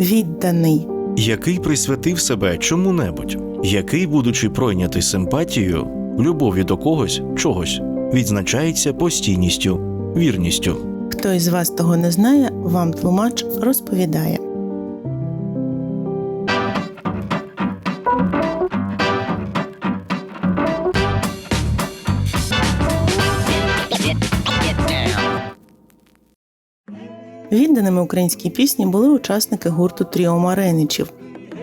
відданий. який присвятив себе чому-небудь, який, будучи пройнятий симпатією, любов'ю до когось, чогось, відзначається постійністю, вірністю. Хто із вас того не знає, вам тлумач розповідає. Відданими українській пісні були учасники гурту Тріо Мареничів.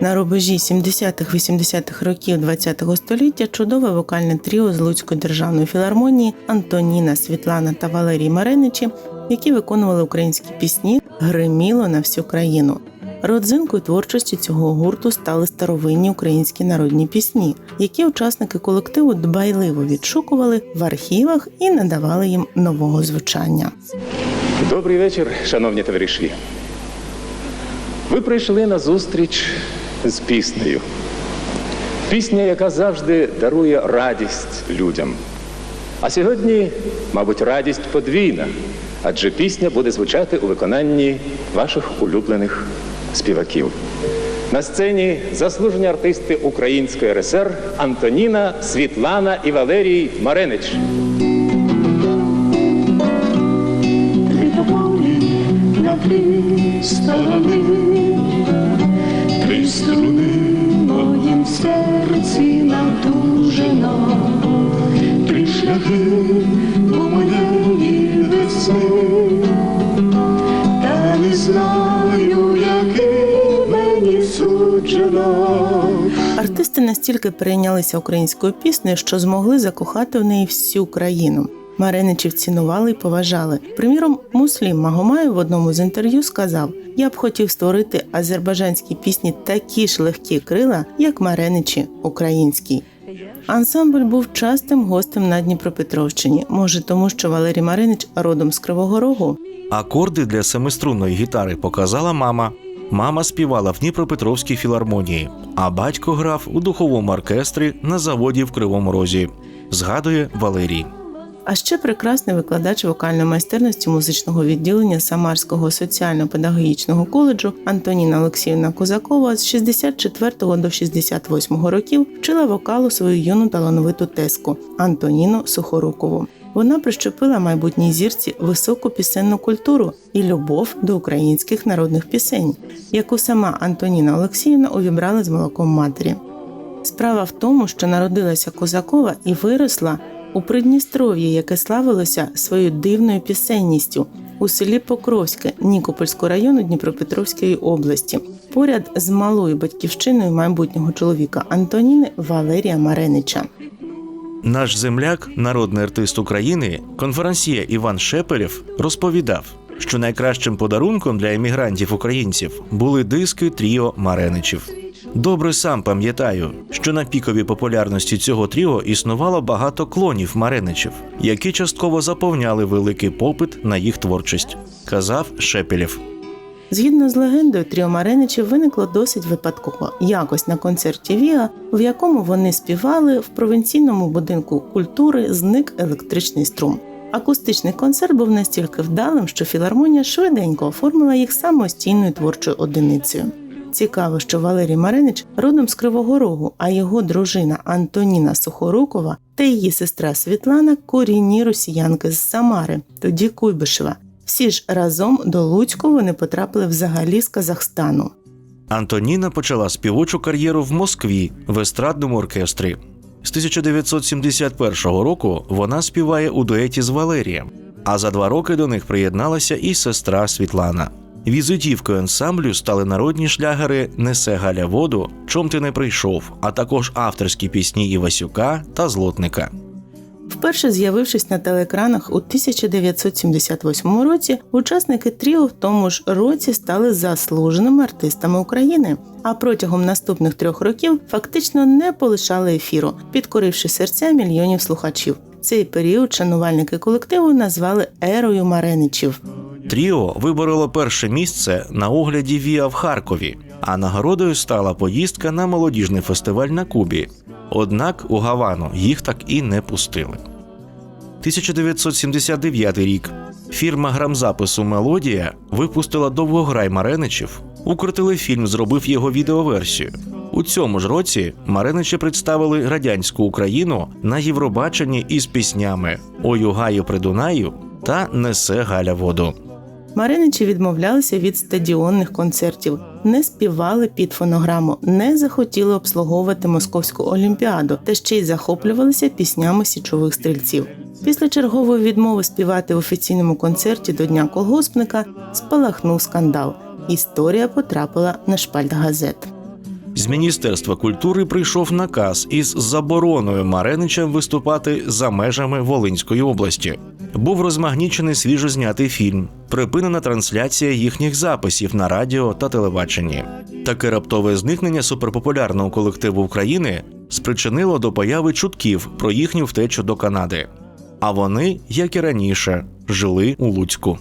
На рубежі 70-х-80-х років ХХ століття чудове вокальне тріо з Луцької державної філармонії Антоніна, Світлана та Валерій Мареничі, які виконували українські пісні, гриміло на всю країну. Родзинкою творчості цього гурту стали старовинні українські народні пісні, які учасники колективу дбайливо відшукували в архівах і надавали їм нового звучання. Добрий вечір, шановні товариші. Ви прийшли на зустріч з піснею. Пісня, яка завжди дарує радість людям. А сьогодні, мабуть, радість подвійна, адже пісня буде звучати у виконанні ваших улюблених співаків. На сцені заслужені артисти Української РСР Антоніна, Світлана і Валерій Маренич. Сторони, три струни в моїм серці натужено, три шляхи у моєї весни, та не знаю, який мені суджено. Артисти настільки перейнялися українською піснею, що змогли закохати в неї всю країну. Мареничів цінували і поважали. Приміром, Муслім Магомаєв в одному з інтерв'ю сказав: Я б хотів створити азербайджанські пісні такі ж легкі крила, як Мареничі українські. Ансамбль був частим гостем на Дніпропетровщині. Може, тому що Валерій Маринич родом з Кривого Рогу. Акорди для семиструнної гітари показала мама. Мама співала в Дніпропетровській філармонії, а батько грав у духовому оркестрі на заводі в Кривому Розі. Згадує Валерій. А ще прекрасний викладач вокальної майстерності музичного відділення Самарського соціально-педагогічного коледжу Антоніна Олексіївна Козакова з 64 до 68 років вчила вокалу свою юну талановиту теску Антоніну Сухорукову. Вона прищепила майбутній зірці високу пісенну культуру і любов до українських народних пісень, яку сама Антоніна Олексіївна увібрала з молоком матері. Справа в тому, що народилася Козакова і виросла у Придністров'ї, яке славилося своєю дивною пісенністю у селі Покровське Нікопольського району Дніпропетровської області, поряд з малою батьківщиною майбутнього чоловіка Антоніни Валерія Маренича. Наш земляк, народний артист України, конферансьє Іван Шепелєв, розповідав, що найкращим подарунком для емігрантів українців були диски тріо Мареничів. Добре сам пам'ятаю, що на піковій популярності цього тріо існувало багато клонів Мареничів, які частково заповняли великий попит на їх творчість, казав Шепелєв. Згідно з легендою, тріо Мареничів виникло досить випадково, якось на концерті Віа, в якому вони співали в провінційному будинку культури зник електричний струм. Акустичний концерт був настільки вдалим, що філармонія швиденько оформила їх самостійною творчою одиницею. Цікаво, що Валерій Маринич родом з Кривого Рогу, а його дружина Антоніна Сухорукова та її сестра Світлана корінні росіянки з Самари, тоді Куйбишева. Всі ж разом до Луцьку вони потрапили взагалі з Казахстану. Антоніна почала співочу кар'єру в Москві в естрадному оркестрі. З 1971 року вона співає у дуеті з Валерієм, а за два роки до них приєдналася і сестра Світлана. Візитівкою ансамблю стали народні шлягери Несе Галя воду, Чом ти не прийшов, а також авторські пісні Івасюка та Злотника. Вперше з'явившись на телеекранах у 1978 році, учасники тріо в тому ж році стали заслуженими артистами України. А протягом наступних трьох років фактично не полишали ефіру, підкоривши серця мільйонів слухачів. Цей період шанувальники колективу назвали ерою Мареничів. Тріо вибороло перше місце на огляді Віа в Харкові, а нагородою стала поїздка на молодіжний фестиваль на Кубі. Однак у Гавану їх так і не пустили. 1979 рік фірма грамзапису Мелодія випустила довгограй Мареничів, Укртелефільм зробив його відеоверсію. У цьому ж році Мареничі представили радянську Україну на Євробаченні із піснями Ой гаю при Дунаю та Несе Галя воду. Мариничі відмовлялися від стадіонних концертів, не співали під фонограму, не захотіли обслуговувати московську олімпіаду та ще й захоплювалися піснями січових стрільців. Після чергової відмови співати в офіційному концерті до Дня колгоспника спалахнув скандал. Історія потрапила на шпальт газет. З Міністерства культури прийшов наказ із забороною Мареничам виступати за межами Волинської області. Був розмагнічений свіжознятий фільм, припинена трансляція їхніх записів на радіо та телебаченні. Таке раптове зникнення суперпопулярного колективу України спричинило до появи чутків про їхню втечу до Канади. А вони, як і раніше, жили у Луцьку.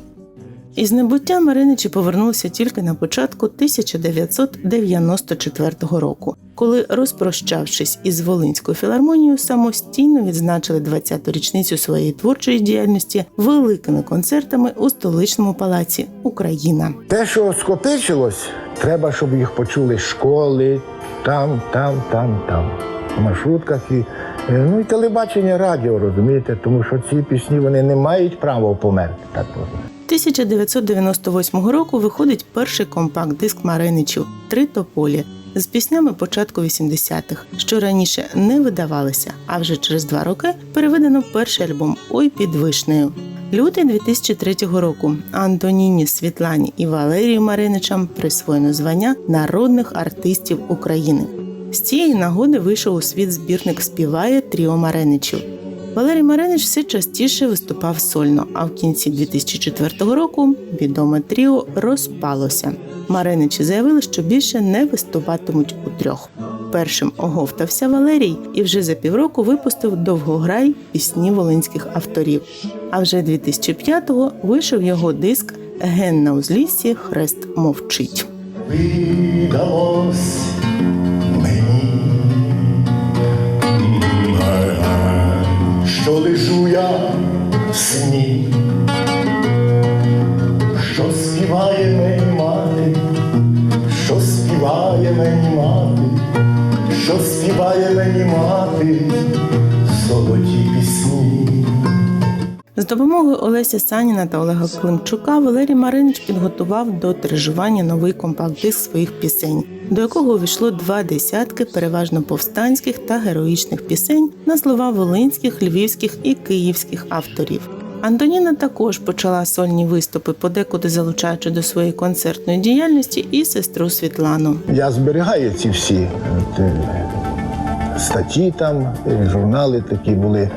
Із небуття Мариничі повернулися тільки на початку 1994 року, коли, розпрощавшись із Волинською філармонією, самостійно відзначили 20-ту річницю своєї творчої діяльності великими концертами у столичному палаці Україна. Те, що скопичилось, треба, щоб їх почули школи, там, там, там, там, в маршрутках і. е, Ну і телебачення, радіо, розумієте, тому що ці пісні вони не мають права померти. Так просто. 1998 року виходить перший компакт-диск Мариничів Три тополі з піснями початку 80-х, що раніше не видавалися, а вже через два роки переведено перший альбом Ой під вишнею. Лютий 2003 року Антоніні Світлані і Валерію Мариничам присвоєно звання народних артистів України. З цієї нагоди вийшов у світ збірник Співає Тріо Мариничів. Валерій Маринич все частіше виступав сольно, а в кінці 2004 року відоме тріо розпалося. Мариничі заявили, що більше не виступатимуть у трьох. Першим оговтався Валерій і вже за півроку випустив довгограй пісні волинських авторів. А вже 2005-го вийшов його диск Ген на узліссі Хрест мовчить. Видалось що лежу я в сні, що співає мені мати, що співає мені мати, що співає мені мати, золоті пісні. З допомогою Олеся Саніна та Олега Климчука Валерій Маринич підготував до тиражування новий компакт-диск своїх пісень, до якого увійшло два десятки переважно повстанських та героїчних пісень на слова волинських, львівських і київських авторів. Антоніна також почала сольні виступи, подекуди залучаючи до своєї концертної діяльності і сестру Світлану. Я зберігаю ці всі е, статті там, е, журнали такі були.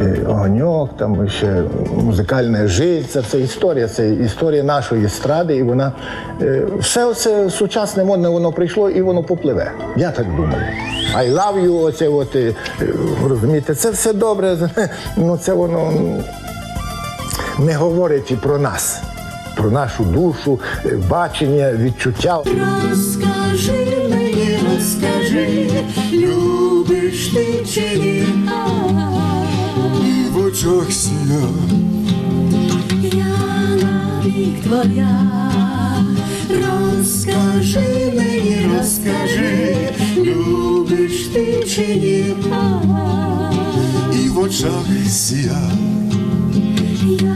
Е, Огоньок, там ще музикальна жизнь, це історія, це історія нашої естради, і вона е, все це сучасне модне, воно прийшло і воно попливе. Я так думаю. I love you, оце от, е, розумієте, це все добре, ну це воно не говорить і про нас, про нашу душу, бачення, відчуття. Розкажи мені, розкажи, любиш ти чи ні? і в очах сія, Я навік твоя, розкажи мені, розкажи, любиш ти чи ні? і в очах сія, Я